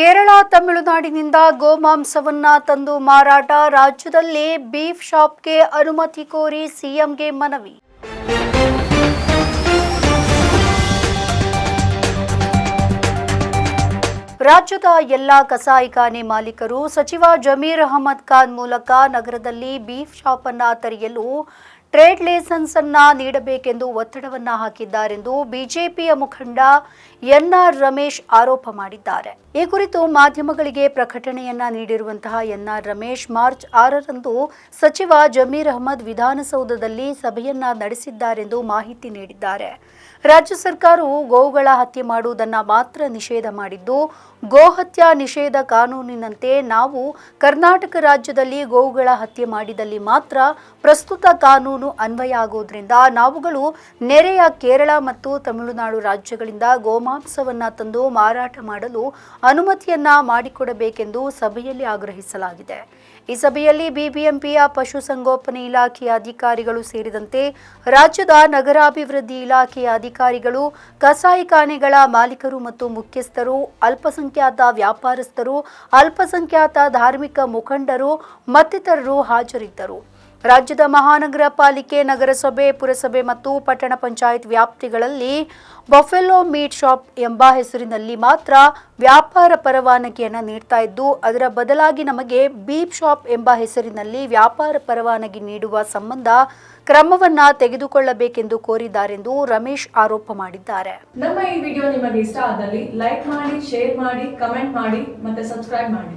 ಕೇರಳ, ತಮಿಳುನಾಡಿನಿಂದ ಗೋಮಾಂಸವನ್ನ ತಂದು ಮಾರಾಟ, ರಾಜ್ಯದಲ್ಲಿ ಬೀಫ್ ಶಾಪ್ಗೆ ಅನುಮತಿ ಕೋರಿ ಸಿಎಂಗೆ ಮನವಿ. ರಾಜ್ಯದ ಎಲ್ಲ ಕಸಾಯಿಖಾನೆ ಮಾಲೀಕರು ಸಚಿವ ಜಮೀರ್ ಅಹಮದ್ ಖಾನ್ ಮೂಲಕ ನಗರದಲ್ಲಿ ಬೀಫ್ ಶಾಪ್ ಅನ್ನ ತೆರೆಯಲು ಟ್ರೇಡ್ ಲೈಸೆನ್ಸ್ ಅನ್ನ ನೀಡಬೇಕೆಂದು ಒತ್ತಡವನ್ನ ಹಾಕಿದ್ದಾರೆಂದು ಬಿಜೆಪಿಯ ಮುಖಂಡ ಎನ್ಆರ್ ರಮೇಶ್ ಆರೋಪ ಮಾಡಿದ್ದಾರೆ. ಈ ಕುರಿತು ಮಾಧ್ಯಮಗಳಿಗೆ ಪ್ರಕಟಣೆಯನ್ನ ನೀಡಿರುವಂತಹ ಎನ್ಆರ್ ರಮೇಶ್ ಮಾರ್ಚ್ ಆರರಂದು ಸಚಿವ ಜಮೀರ್ ಅಹಮದ್ ವಿಧಾನಸೌಧದಲ್ಲಿ ಸಭೆಯನ್ನ ನಡೆಸಿದ್ದಾರೆಂದು ಮಾಹಿತಿ ನೀಡಿದ್ದಾರೆ. ರಾಜ್ಯ ಸರ್ಕಾರವು ಗೋವುಗಳ ಹತ್ಯೆ ಮಾಡುವುದನ್ನ ಮಾತ್ರ ನಿಷೇಧ ಮಾಡಿದ್ದು ಗೋಹತ್ಯಾ ನಿಷೇಧ ಕಾನೂನಿನಂತೆ ನಾವು ಕರ್ನಾಟಕ ರಾಜ್ಯದಲ್ಲಿ ಗೋವುಗಳ ಹತ್ಯೆ ಮಾಡಿದಲ್ಲಿ ಮಾತ್ರ ಪ್ರಸ್ತುತ ಕಾನೂನು ಅನ್ವಯ ಆಗೋದ್ರಿಂದ ನಾವುಗಳು ನೆರೆಯ ಕೇರಳ ಮತ್ತು ತಮಿಳುನಾಡು ರಾಜ್ಯಗಳಿಂದ ಗೋಮಾಂಸವನ್ನ ತಂದು ಮಾರಾಟ ಮಾಡಲು ಅನುಮತಿಯನ್ನ ಮಾಡಿಕೊಡಬೇಕೆಂದು ಸಭೆಯಲ್ಲಿ ಆಗ್ರಹಿಸಲಾಗಿದೆ. ಈ ಸಭೆಯಲ್ಲಿ ಬಿಬಿಎಂಪಿಯ ಪಶುಸಂಗೋಪನೆ ಇಲಾಖೆಯ ಅಧಿಕಾರಿಗಳು ಸೇರಿದಂತೆ ರಾಜ್ಯದ ನಗರಾಭಿವೃದ್ಧಿ ಇಲಾಖೆಯ ಅಧಿಕಾರಿಗಳು ಕಸಾಯಿಖಾನೆಗಳ ಮಾಲೀಕರು ಮತ್ತು ಮುಖ್ಯಸ್ಥರು, ಅಲ್ಪಸಂಖ್ಯಾತ ವ್ಯಾಪಾರಸ್ಥರು, ಅಲ್ಪಸಂಖ್ಯಾತ ಧಾರ್ಮಿಕ ಮುಖಂಡರು ಮತ್ತಿತರರು ಹಾಜರಿದ್ದರು. ರಾಜ್ಯದ ಮಹಾನಗರ ಪಾಲಿಕೆ, ನಗರಸಭೆ, ಪುರಸಭೆ ಮತ್ತು ಪಟ್ಟಣ ಪಂಚಾಯತ್ ವ್ಯಾಪ್ತಿಗಳಲ್ಲಿ ಬಫೆಲೋ ಮೀಟ್ ಶಾಪ್ ಎಂಬ ಹೆಸರಿನಲ್ಲಿ ಮಾತ್ರ ವ್ಯಾಪಾರ ಪರವಾನಗಿಯನ್ನು ನೀಡ್ತಾ ಇದ್ದು, ಅದರ ಬದಲಾಗಿ ನಮಗೆ ಬೀಪ್ ಶಾಪ್ ಎಂಬ ಹೆಸರಿನಲ್ಲಿ ವ್ಯಾಪಾರ ಪರವಾನಗಿ ನೀಡುವ ಸಂಬಂಧ ಕ್ರಮವನ್ನ ತೆಗೆದುಕೊಳ್ಳಬೇಕೆಂದು ಕೋರಿದ್ದಾರೆಂದು ರಮೇಶ್ ಆರೋಪ ಮಾಡಿದ್ದಾರೆ. ನಮ್ಮ ಈ ವಿಡಿಯೋ ನಿಮಗೆ ಇಷ್ಟ ಆದಲ್ಲಿ ಲೈಕ್ ಮಾಡಿ ಶೇರ್ ಮಾಡಿ ಕಮೆಂಟ್ ಮಾಡಿ ಮತ್ತೆ ಸಬ್ಸ್ಕ್ರೈಬ್ ಮಾಡಿ.